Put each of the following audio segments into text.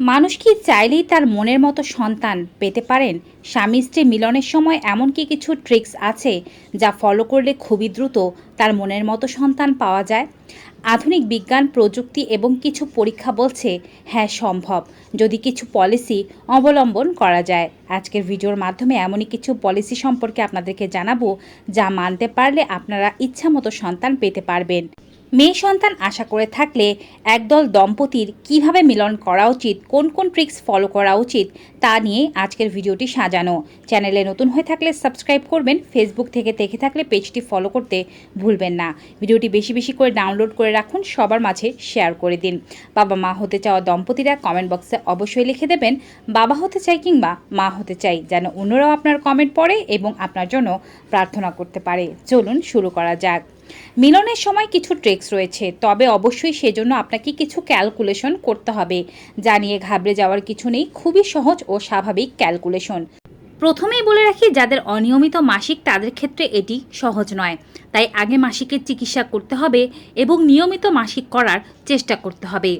মানুষ কি চাইলেই তার মনের মতো সন্তান পেতে পারেন? স্বামী স্ত্রী মিলনের সময় এমন কি কিছু ট্রিক্স আছে যা ফলো করলে খুবই দ্রুত তার মনের মতো সন্তান পাওয়া যায়? আধুনিক বিজ্ঞান, প্রযুক্তি এবং কিছু পরীক্ষা বলছে হ্যাঁ সম্ভব। যদি কিছু পলিসি অবলম্বন করা যায়। আজকের ভিডিওর মাধ্যমে এমনই কিছু পলিসি সম্পর্কে আপনাদেরকে জানাব যা মানতে পারলে আপনারা ইচ্ছামতো সন্তান পেতে পারবেন। মেয়ে সন্তান আশা করে থাকলে একদল দম্পতির কীভাবে মিলন করা উচিত, কোন কোন ট্রিক্স ফলো করা উচিত, তা নিয়ে আজকের ভিডিওটি সাজানো। চ্যানেলে নতুন হয়ে থাকলে সাবস্ক্রাইব করবেন ফেসবুক থেকে দেখে থাকলে পেজটি ফলো করতে ভুলবেন না। ভিডিওটি বেশি বেশি করে ডাউনলোড করে রাখুন, সবার মাঝে শেয়ার করে দিন। বাবা মা হতে চাওয়া দম্পতিরা কমেন্ট বক্সে অবশ্যই লিখে দেবেন, বাবা হতে চাই কিংবা মা হতে চাই, যেন অন্যরাও আপনার কমেন্ট পড়ে এবং আপনার জন্য প্রার্থনা করতে পারে। চলুন শুরু করা যাক। মিলনের সময় কিছু ট্রিক্স রয়েছে, তবে অবশ্যই সেজন্য আপনাকে কিছু ক্যালকুলেশন করতে হবে। জানিয়ে ঘাবড়ে যাওয়ার কিছু নেই, খুবই সহজ ও স্বাভাবিক ক্যালকুলেশন প্রথমেই বলে রাখি, যাদের অনিয়মিত মাসিক, তাদের ক্ষেত্রে এটি সহজ নয়। তাই আগে মাসিকের চিকিৎসা করতে হবে এবং নিয়মিত মাসিক করার চেষ্টা করতে হবে।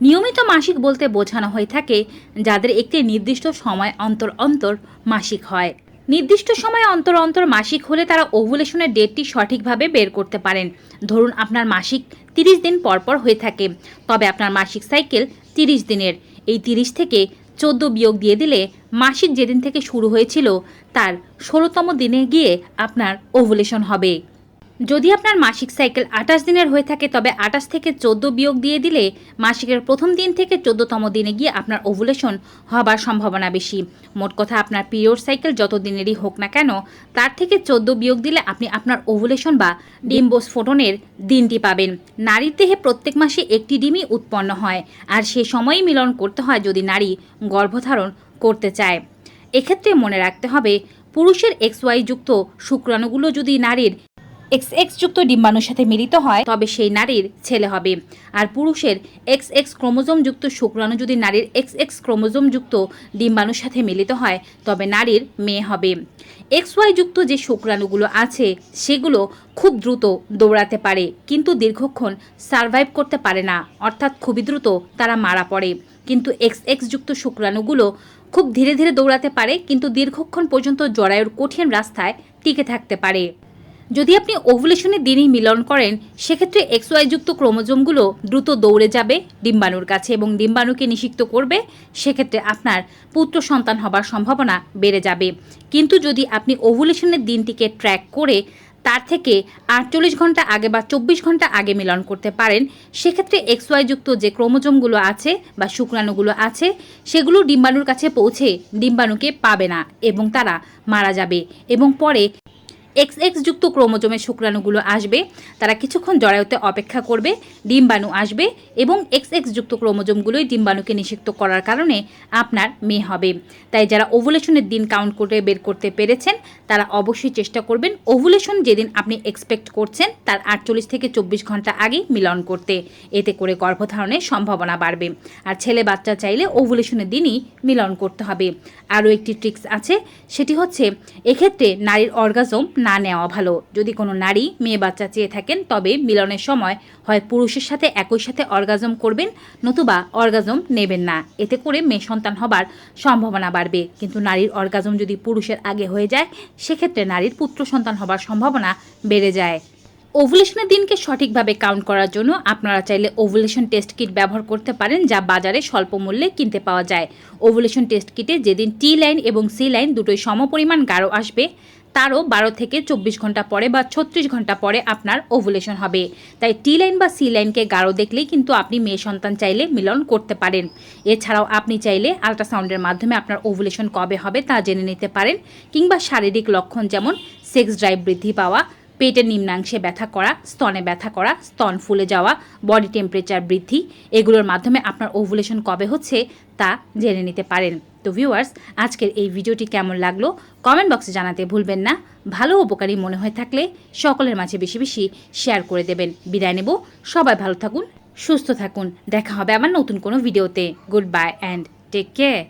নিয়মিত মাসিক বলতে বোঝানো হয়ে থাকে, যাদের একটি নির্দিষ্ট সময় অন্তর অন্তর মাসিক হয়। নির্দিষ্ট সময় অন্তর অন্তর মাসিক হলে তারা ওভুলেশনের ডেটটি সঠিকভাবে বের করতে পারেন। ধরুন, আপনার মাসিক তিরিশ দিন পর পর হয়ে থাকে, তবে আপনার মাসিক সাইকেল তিরিশ দিনের। এই তিরিশ থেকে চোদ্দ বিয়োগ দিয়ে দিলে মাসিক যেদিন থেকে শুরু হয়েছিল, তার ষোলোতম দিনে গিয়ে আপনার ওভুলেশন হবে। যদি আপনার মাসিক সাইকেল আঠাশ দিনের হয়ে থাকে, তবে আঠাশ থেকে চোদ্দ বিয়োগ দিয়ে দিলে মাসিকের প্রথম দিন থেকে চোদ্দতম দিনে গিয়ে আপনার ওভুলেশন হবার সম্ভাবনা বেশি। মোট কথা, আপনার পিরিয়ড সাইকেল যত দিনেরই হোক না কেন, তার থেকে চোদ্দ বিয়োগ দিলে আপনি আপনার ওভুলেশন বা ডিম্বোস্ফোটনের দিনটি পাবেন। নারীর দেহে প্রত্যেক মাসে একটি ডিমই উৎপন্ন হয়, আর সে সময়ই মিলন করতে হয় যদি নারী গর্ভধারণ করতে চায়। এক্ষেত্রে মনে রাখতে হবে, পুরুষের এক্স ওয়াই যুক্ত শুক্রাণুগুলো যদি নারীর এক্স এক্স যুক্ত ডিম্বাণুর সাথে মিলিত হয়, তবে সেই নারীর ছেলে হবে। আর পুরুষের এক্স এক্স ক্রোমোজোম যুক্ত শুক্রাণু যদি নারীর এক্স এক্স ক্রোমোজোম যুক্ত ডিম্বাণুর সাথে মিলিত হয়, তবে নারীর মেয়ে হবে। এক্স ওয়াই যুক্ত যে শুক্রাণুগুলো আছে, সেগুলো খুব দ্রুত দৌড়াতে পারে, কিন্তু দীর্ঘক্ষণ সারভাইভ করতে পারে না। অর্থাৎ খুবই দ্রুত তারা মারা পড়ে। কিন্তু এক্স এক্স যুক্ত শুক্রাণুগুলো খুব ধীরে ধীরে দৌড়াতে পারে, কিন্তু দীর্ঘক্ষণ পর্যন্ত জরায়ুর কঠিন রাস্তায় টিকে থাকতে পারে। যদি আপনি ওভুলেশনের দিনই মিলন করেন, সেক্ষেত্রে এক্স ওয়াই যুক্ত ক্রোমোজোমগুলো দ্রুত দৌড়ে যাবে ডিম্বাণুর কাছে এবং ডিম্বাণুকে নিষিক্ত করবে, সেক্ষেত্রে আপনার পুত্র সন্তান হবার সম্ভাবনা বেড়ে যাবে। কিন্তু যদি আপনি ওভুলেশনের দিনটিকে ট্র্যাক করে তার থেকে আটচল্লিশ ঘণ্টা আগে বা চব্বিশ ঘণ্টা আগে মিলন করতে পারেন, সেক্ষেত্রে এক্স যুক্ত যে ক্রোমোজোমগুলো আছে বা শুক্রাণুগুলো আছে, সেগুলো ডিম্বাণুর কাছে পৌঁছে ডিম্বাণুকে পাবে না এবং তারা মারা যাবে এবং পরে এক্স এক্স যুক্ত ক্রোমোজোমের শুক্রাণুগুলো আসবে, তারা কিছুক্ষণ জরায়ুতে অপেক্ষা করবে, ডিম্বাণু আসবে এবং এক্স এক্স যুক্ত ক্রোমোজোমগুলোই ডিম্বাণুকে নিষিক্ত করার কারণে আপনার মেয়ে হবে। তাই যারা ওভুলেশনের দিন কাউন্ট করে বের করতে পেরেছেন, তারা অবশ্যই চেষ্টা করবেন ওভুলেশন যেদিন আপনি এক্সপেক্ট করছেন, তার আটচল্লিশ থেকে চব্বিশ ঘণ্টা আগে মিলন করতে। এতে করে গর্ভধারণের সম্ভাবনা বাড়বে। আর ছেলে বাচ্চা চাইলে ওভুলেশনের দিনই মিলন করতে হবে। আরও একটি ট্রিক্স আছে, সেটি হচ্ছে এক্ষেত্রে নারীর অর্গাজম না নেওয়া ভালো। যদি কোনো নারী মেয়ে বাচ্চা চেয়ে থাকেন, তবে মিলনের সময় হয় পুরুষের সাথে একই সাথে অর্গাজম করবেন, নতুবা অর্গাজম নেবেন না। এতে করে মেয়ে সন্তান হবার সম্ভাবনা বাড়বে। কিন্তু নারীর অর্গাজম যদি পুরুষের আগে হয়ে যায়, সেক্ষেত্রে নারীর পুত্র সন্তান হবার সম্ভাবনা বেড়ে যায়। ওভুলেশনের দিনকে সঠিকভাবে কাউন্ট করার জন্য আপনারা চাইলে ওভুলেশন টেস্ট কিট ব্যবহার করতে পারেন, যা বাজারে স্বল্প মূল্যে কিনতে পাওয়া যায়। ওভুলেশন টেস্ট কিটে যেদিন টি লাইন এবং সি লাইন দুটোই সমপরিমাণ গাঢ় আসবে। তারও বারো থেকে চব্বিশ ঘণ্টা পরে বা ছত্রিশ ঘণ্টা পরে আপনার ওভুলেশন হবে। তাই টি লাইন বা সি লাইনকে গাঢ় দেখলেই কিন্তু আপনি মেয়ে সন্তান চাইলে মিলন করতে পারেন। এছাড়াও আপনি চাইলে আল্ট্রাসাউন্ডের মাধ্যমে আপনার ওভুলেশন কবে হবে তা জেনে নিতে পারেন কিংবা শারীরিক লক্ষণ যেমন সেক্স ড্রাইভ বৃদ্ধি পাওয়া, পেটের নিম্নাংশে ব্যথা করা, স্তনে ব্যথা করা, স্তন ফুলে যাওয়া বডি টেম্পারেচার বৃদ্ধি, এগুলোর মাধ্যমে আপনার ওভুলেশন কবে হচ্ছে তা জেনে নিতে পারেন। তো ভিউয়ার্স আজকের এই ভিডিওটি কেমন লাগল কমেন্ট বক্সে জানাতে ভুলবেন না। ভালো উপকারী মনে হয়ে থাকলে সকলের মাঝে বেশি বেশি শেয়ার করে দেবেন। বিদায় নেব। সবাই ভালো থাকুন, সুস্থ থাকুন। দেখা হবে আবার নতুন কোনো ভিডিওতে good bye and take care